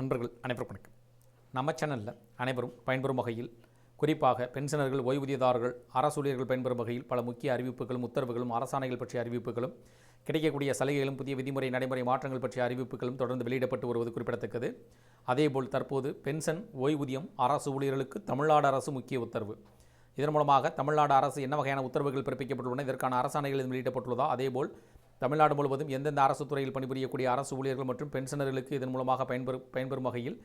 நண்பர்கள் அனைவருக்கும் வணக்கம். நம்ம சேனலில் அனைவரும் பயன்பெறும் வகையில் குறிப்பாக பென்ஷனர்கள் ஓய்வூதியதாரர்கள் அரசூழியர்கள் பயன்பெறும் வகையில் பல முக்கிய அறிவிப்புகளும் உத்தரவுகளும் அரசாணைகள் பற்றிய அறிவிப்புகளும் கிடைக்கக்கூடிய சலுகைகளும் புதிய விதிமுறை நடைமுறை மாற்றங்கள் பற்றிய அறிவிப்புகளும் தொடர்ந்து வெளியிடப்பட்டு வருவது குறிப்பிடத்தக்கது. அதேபோல் தற்போது பென்ஷன் ஓய்வூதியம் அரசு ஊழியர்களுக்கு தமிழ்நாடு அரசு முக்கிய உத்தரவு. இதன் மூலமாக தமிழ்நாடு அரசு என்ன வகையான உத்தரவுகள் பிறப்பிக்கப்பட்டுள்ளன இதற்கான அரசாணைகள் வெளியிடப்பட்டுள்ளதோ வெளியிடப்பட்டுள்ளதா? அதேபோல் தமிழ்நாடு முழுவதும் எந்தெந்த அரசு துறையில் பணிபுரியக்கூடிய அரசு ஊழியர்கள் மற்றும் பென்ஷனர்களுக்கு இதன் மூலமாக பயன்பெறும் பயன்பெறும் வகையில்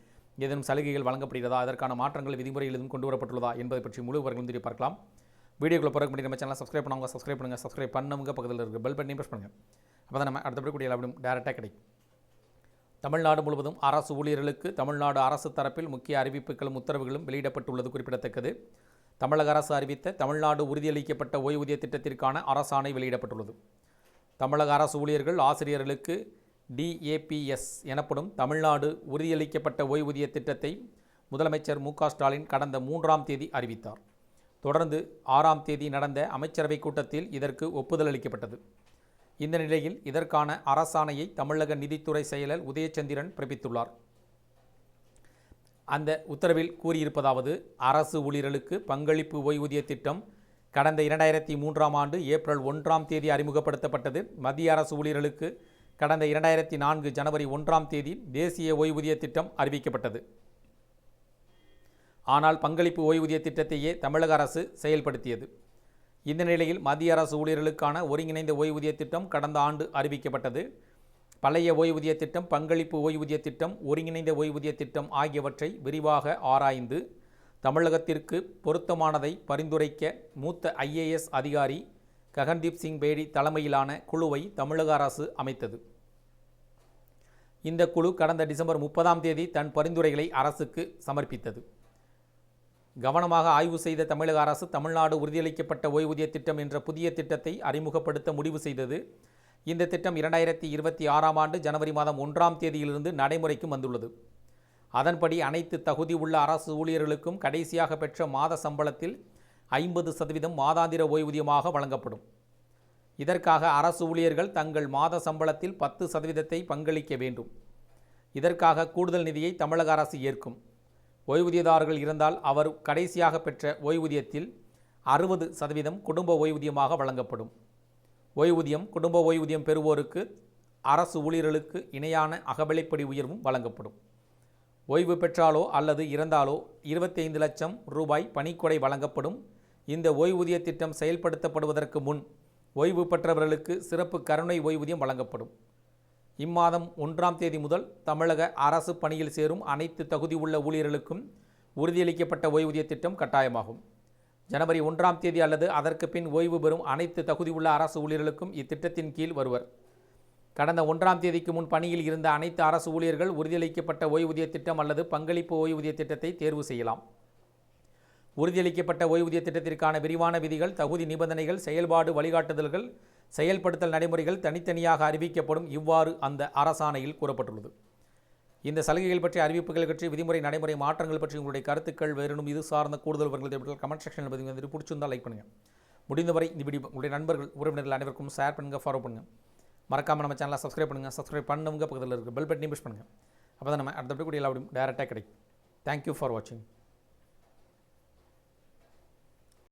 ஏதேனும் சலுகைகள் வழங்கப்படுகிறதா? அதற்கான மாற்றங்கள் விதிமுறையில் எதுவும் கொண்டு வரப்பட்டுள்ளதா என்பதை பற்றி முழு விவரங்களும் தெரிய பார்க்கலாம். வீடியோக்குள்ள பிறகு பண்ணி நம்ம சேனலை சப்ஸ்கிரைப் பண்ணுவாங்க சப்ஸ்கிரைப் பண்ணுங்கள் சப்ஸ்கிரைப் பண்ணவங்க பக்கத்தில் இருக்க பெல் பட்டனையும் ப்ரெஸ் பண்ணுங்கள் அப்போ தான் நம்ம அடுத்தபடி எல்லாரும் டேரெக்டாக கிடைக்கும். தமிழ்நாடு முழுவதும் அரசு ஊழியர்களுக்கு தமிழ்நாடு அரசு தரப்பில் முக்கிய அறிவிப்புகளும் உத்தரவுகளும் வெளியிடப்பட்டுள்ளது குறிப்பிடத்தக்கது. தமிழக அரசு அறிவித்த தமிழ்நாடு உறுதியளிக்கப்பட்ட ஓய்வூதிய திட்டத்திற்கான அரசாணை வெளியிடப்பட்டுள்ளது. தமிழக அரசு ஊழியர்கள் ஆசிரியர்களுக்கு டிஏபிஎஸ் எனப்படும் தமிழ்நாடு உறுதியளிக்கப்பட்ட ஓய்வூதிய திட்டத்தை முதலமைச்சர் மு ஸ்டாலின் கடந்த மூன்றாம் தேதி அறிவித்தார். தொடர்ந்து ஆறாம் தேதி நடந்த அமைச்சரவைக் கூட்டத்தில் இதற்கு ஒப்புதல் அளிக்கப்பட்டது. இந்த நிலையில் இதற்கான அரசாணையை தமிழக நிதித்துறை செயலர் உதயச்சந்திரன் பிறப்பித்துள்ளார். அந்த உத்தரவில் கூறியிருப்பதாவது அரசு ஊழியர்களுக்கு பங்களிப்பு ஓய்வூதிய திட்டம் கடந்த இரண்டாயிரத்தி மூன்றாம் ஆண்டு ஏப்ரல் ஒன்றாம் தேதி அறிமுகப்படுத்தப்பட்டது. மத்திய அரசு ஊழியர்களுக்கு கடந்த இரண்டாயிரத்தி நான்கு ஜனவரி ஒன்றாம் தேதி தேசிய ஓய்வூதிய திட்டம் அறிவிக்கப்பட்டது. ஆனால் பங்களிப்பு ஓய்வூதிய திட்டத்தையே தமிழக அரசு செயல்படுத்தியது. இந்த நிலையில் மத்திய அரசு ஊழியர்களுக்கான ஒருங்கிணைந்த ஓய்வூதிய திட்டம் கடந்த ஆண்டு அறிவிக்கப்பட்டது. பழைய ஓய்வூதிய திட்டம் பங்களிப்பு ஓய்வூதிய திட்டம் ஒருங்கிணைந்த ஓய்வூதிய திட்டம் ஆகியவற்றை விரிவாக ஆராய்ந்து தமிழகத்திற்கு பொருத்தமானதை பரிந்துரைக்க மூத்த ஐஏஎஸ் அதிகாரி ககன்தீப் சிங் பேடி தலைமையிலான குழுவை தமிழக அரசு அமைத்தது. இந்த குழு கடந்த டிசம்பர் முப்பதாம் தேதி தன் பரிந்துரைகளை அரசுக்கு சமர்ப்பித்தது. கவனமாக ஆய்வு செய்த தமிழக அரசு தமிழ்நாடு உறுதியளிக்கப்பட்ட ஓய்வூதிய திட்டம் என்ற புதிய திட்டத்தை அறிமுகப்படுத்த முடிவு செய்தது. இந்த திட்டம் இரண்டாயிரத்தி இருபத்தி ஆறாம் ஆண்டு ஜனவரி மாதம் ஒன்றாம் தேதியிலிருந்து நடைமுறைக்கும் வந்துள்ளது. அதன்படி அனைத்து தகுதி உள்ள அரசு ஊழியர்களுக்கும் கடைசியாக பெற்ற மாத சம்பளத்தில் ஐம்பது சதவீதம் மாதாந்திர ஓய்வூதியமாக வழங்கப்படும். இதற்காக அரசு ஊழியர்கள் தங்கள் மாத சம்பளத்தில் பத்து சதவீதத்தை பங்களிக்க வேண்டும். இதற்காக கூடுதல் நிதியை தமிழக அரசு ஏற்கும். ஓய்வூதியதாரர்கள் இருந்தால் அவர் கடைசியாக பெற்ற ஓய்வூதியத்தில் அறுபது சதவீதம் குடும்ப ஓய்வூதியமாக வழங்கப்படும். ஓய்வூதியம் குடும்ப ஓய்வூதியம் பெறுவோருக்கு அரசு ஊழியர்களுக்கு இணையான அகவிலைப்படி உயர்வும் வழங்கப்படும். ஓய்வு பெற்றாலோ அல்லது இறந்தாலோ இருபத்தைந்து லட்சம் ரூபாய் பணிக்கொடை வழங்கப்படும். இந்த ஓய்வூதிய திட்டம் செயல்படுத்தப்படுவதற்கு முன் ஓய்வு பெற்றவர்களுக்கு சிறப்பு கருணை ஓய்வூதியம் வழங்கப்படும். இம்மாதம் ஒன்றாம் தேதி முதல் தமிழக அரசு பணியில் சேரும் அனைத்து தகுதி உள்ள ஊழியர்களுக்கும் உறுதியளிக்கப்பட்ட ஓய்வூதிய திட்டம் கட்டாயமாகும். ஜனவரி ஒன்றாம் தேதி அல்லது அதற்கு பின் ஓய்வு பெறும் அனைத்து தகுதியுள்ள அரசு ஊழியர்களுக்கும் இத்திட்டத்தின் கீழ் வருவர். கடந்த ஒன்றாம் தேதிக்கு முன் பணியில் இருந்த அனைத்து அரசு ஊழியர்கள் உறுதியளிக்கப்பட்ட ஓய்வூதிய திட்டம் அல்லது பங்களிப்பு ஓய்வூதிய திட்டத்தை தேர்வு செய்யலாம். உறுதியளிக்கப்பட்ட ஓய்வூதிய திட்டத்திற்கான விரிவான விதிகள் தகுதி நிபந்தனைகள் செயல்பாடு வழிகாட்டுதல்கள் செயல்படுத்தல் நடைமுறைகள் தனித்தனியாக அறிவிக்கப்படும் இவ்வாறு அந்த அரசாணையில் கூறப்பட்டுள்ளது. இந்த சலுகைகள் பற்றிய அறிவிப்புகள் பற்றி விதிமுறை நடைமுறை மாற்றங்கள் பற்றி உங்களுடைய கருத்துக்கள் வேறும் இது சார்ந்த கூடுதல் விவரங்கள் கமெண்ட் செக்ஷனில் பதிவு வந்துட்டு பிடிச்சிருந்தால் லைக் பண்ணுங்கள் முடிந்தவரை இந்த வீடியோ உங்களுடைய நண்பர்கள் உறவினர்கள் அனைவருக்கும் ஷேர் பண்ணுங்கள் ஃபாலோ பண்ணுங்கள் மறக்காமல் நம்ம சேனலை சப்ஸ்கிரைப் பண்ணுங்கள் சப்ஸ்கிரைப் பண்ணவங்க பக்கத்தில் இருக்க பெல் பட்டனையும் புஷ் பண்ணுங்கள் அப்போ தான் நம்ம அடுத்தபடி கூட எல்லா டேரெக்டாக கிடைக்கும். தேங்க்யூ ஃபார் வாட்சிங்